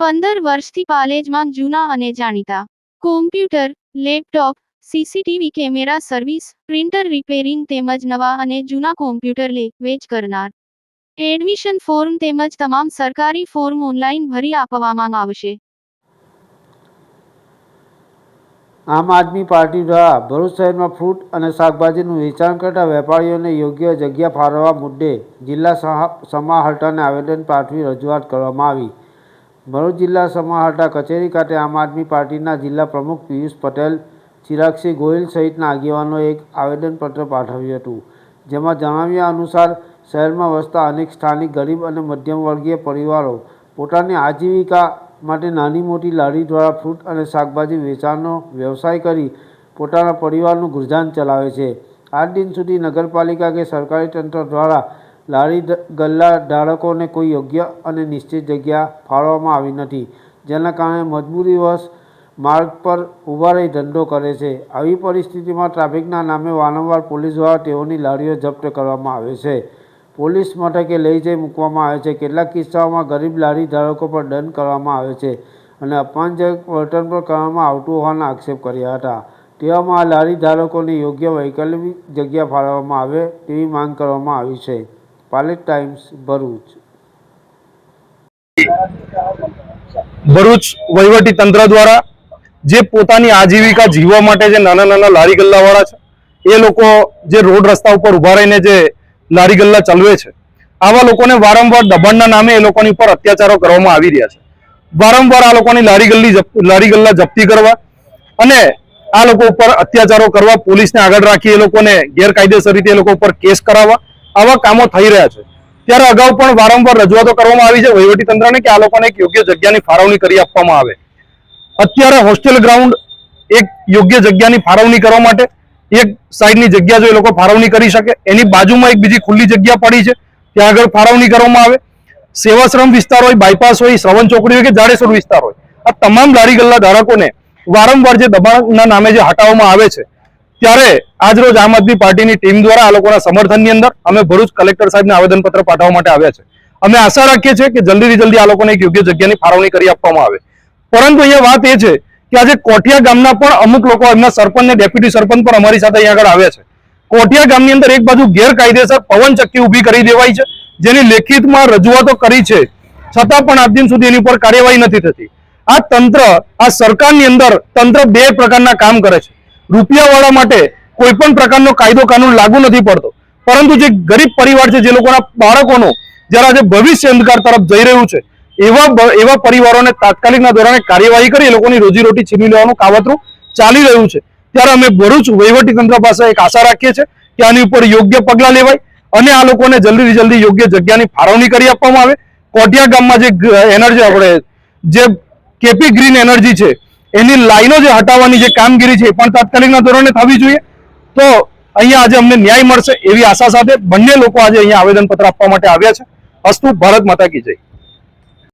પંદર વર્ષથી પાલેજમાં જૂના અને જાણીતા. Computer laptop CCTV camera service printer repairing તેમજ નવા અને જૂના કોમ્પ્યુટર લે, વેચ કરનાર. એડમિશન ફોર્મ તેમજ તમામ સરકારી ફોર્મ ઓનલાઈન ભરી આપવામાં આવશે. આમ આદમી પાર્ટી દ્વારા ભરૂચ શહેરમાં ફ્રૂટ અને શાકભાજીનું વેચાણ કરતા વેપારીઓને યોગ્ય જગ્યા ફાળવવા મુદ્દે જિલ્લા સમાહર્તાને આવેદન પાઠવી રજૂઆત કરવામાં આવી. ભરૂચ જિલ્લા સમાહર્તા કચેરી ખાતે આમ આદમી પાર્ટીના જિલ્લા પ્રમુખ પિયુષ પટેલ, ચિરાગસિંહ ગોહિલ સહિતના આગેવાનોએ એક આવેદનપત્ર પાઠવ્યું હતું, જેમાં જણાવ્યા અનુસાર શહેરમાં વસતા અનેક સ્થાનિક, ગરીબ અને મધ્યમ વર્ગીય પરિવારો પોતાની આજીવિકા માટે નાની મોટી લારી દ્વારા ફ્રૂટ અને શાકભાજી વેચાણનો વ્યવસાય કરી પોતાના પરિવારનું ગુજરાન ચલાવે છે. આજ દિન સુધી નગરપાલિકા કે સરકારી તંત્ર દ્વારા લારી ગલ્લા ધારકોને કોઈ યોગ્ય અને નિશ્ચિત જગ્યા ફાળવવામાં આવી નથી, જેના કારણે મજબૂરીવશ માર્ગ પર ઊભા રહી ધંધો કરે છે. આવી પરિસ્થિતિમાં ટ્રાફિકના નામે વારંવાર પોલીસ દ્વારા તેઓની લારીઓ જપ્ત કરવામાં આવે છે. પોલીસ મથકે લઈ જઈ મૂકવામાં આવે છે. કેટલાક કિસ્સાઓમાં ગરીબ લારી ધારકો પર દંડ કરવામાં આવે છે અને અપમાનજનક વર્તન પણ કરવામાં આવતું હોવાના આક્ષેપ કર્યા હતા. તેવામાં આ લારી ધારકોને યોગ્ય વૈકલ્પિક જગ્યા ફાળવવામાં આવે તેવી માંગ કરવામાં આવી છે. પાલેટ ટાઈમ્સ ભરૂચ. ભરૂચ વહીવટી તંત્ર દ્વારા જે પોતાની આજીવિકા જીવવા માટે જે નાના નાના લારી ગલ્લાવાળા છે, એ લોકો જે રોડ રસ્તા ઉપર ઊભા રહીને જે લારી ગલ્લા ચલાવે છે, આવા લોકોને વારંવાર દબાણના નામે એ લોકોની ઉપર અત્યાચારો કરવામાં આવી રહ્યા છે. વારંવાર આ લોકોની લારી ગલ્લી લારી ગલ્લા જપ્તી કરવા અને આ લોકો ઉપર અત્યાચારો કરવા, પોલીસને આગળ રાખી એ લોકોને ગેરકાયદેસર રીતે એ લોકો ઉપર કેસ કરાવવા આવા કામો થઈ રહ્યા છે. ત્યારે અગાઉ પણ વારંવાર રજૂઆતો કરવામાં આવી છે. વહીવટી તંત્રને કે આ લોકોને એક યોગ્ય જગ્યાની ફાળવણી કરી આપવામાં આવે. અત્યારે હોસ્ટેલ ગ્રાઉન્ડ એક યોગ્ય જગ્યાની ફાળવણી કરવા માટે એક સાઈડની જગ્યા જો એ લોકો ફાળવણી કરી શકે, એની બાજુમાં એક બીજી ખુલ્લી જગ્યા પડી છે. ત્યાં આગળ ફાળવણી કરવામાં આવે. સેવાશ્રમ વિસ્તાર હોય, બાયપાસ હોય, શ્રવણ ચોકડી હોય કે જાડેશ્વર વિસ્તાર હોય. આ તમામ લારી ગલ્લા ધારકોને વારંવાર જે દબાણના નામે જે હટાવવામાં આવે છે ત્યારે આજરોજ આમ આદમી પાર્ટીની ટીમ દ્વારા આ લોકોના સમર્થનની અંદર અમે ભરૂચ કલેક્ટર સાહેબને આવેદનપત્ર પાઠવવા માટે આવ્યા છે. અમે આશા રાખીએ છીએ કે જલ્દીથી જલ્દી આ લોકોને એક યોગ્ય જગ્યાની ફાળવણી કરી આપવામાં આવે. પરંતુ અહીંયા વાત એ છે કે આજે કોઠિયા ગામના પણ અમુક લોકો એમના સરપંચ ને ડેપ્યુટી સરપંચ પણ અમારી સાથે અહીંયા આગળ આવ્યા છે. કોઠિયા ગામની અંદર એક બાજુ ગેરકાયદેસર પવન ચક્કી ઊભી કરી દેવાઈ છે, જેની લેખિતમાં રજૂઆતો કરી છે. છતાં પણ આજ દિન સુધી એની ઉપર કાર્યવાહી નથી થતી. આ તંત્ર, આ સરકારની અંદર તંત્ર બે પ્રકારના કામ કરે છે. રૂપિયાવાળા માટે કોઈ પણ પ્રકારનો કાયદો કાનૂન લાગુ નથી પડતો. પરંતુ જે ગરીબ પરિવાર છે, જે લોકોના બાળકોનો જ્યારે આજે ભવિષ્ય અંધકાર તરફ જઈ રહ્યું છે, એવા એવા પરિવારોને તાત્કાલિકના ધોરણે કાર્યવાહી કરી એ લોકોની રોજીરોટી છીનવી લેવાનું કાવતરું ચાલી રહ્યું છે. ત્યારે અમે ભરૂચ વહીવટી તંત્ર પાસે એક આશા રાખીએ છીએ કે આની ઉપર યોગ્ય પગલાં લેવાય અને આ લોકોને જલ્દીથી જલ્દી યોગ્ય જગ્યાની ફાળવણી કરી આપવામાં આવે. કોટિયા ગામમાં જે એનર્જી આપણે જે કેપી ગ્રીન એનર્જી છે એની લાઈનો જે હટાવવાની જે કામગીરી છે એ પણ તાત્કાલિકના ધોરણે થવી જોઈએ. તો અહીંયા આજે અમને ન્યાય મળશે એવી આશા સાથે બંને લોકો આજે અહીંયા આવેદનપત્ર આપવા માટે આવ્યા છે. અસ્તુ ભારત માતા કી જય.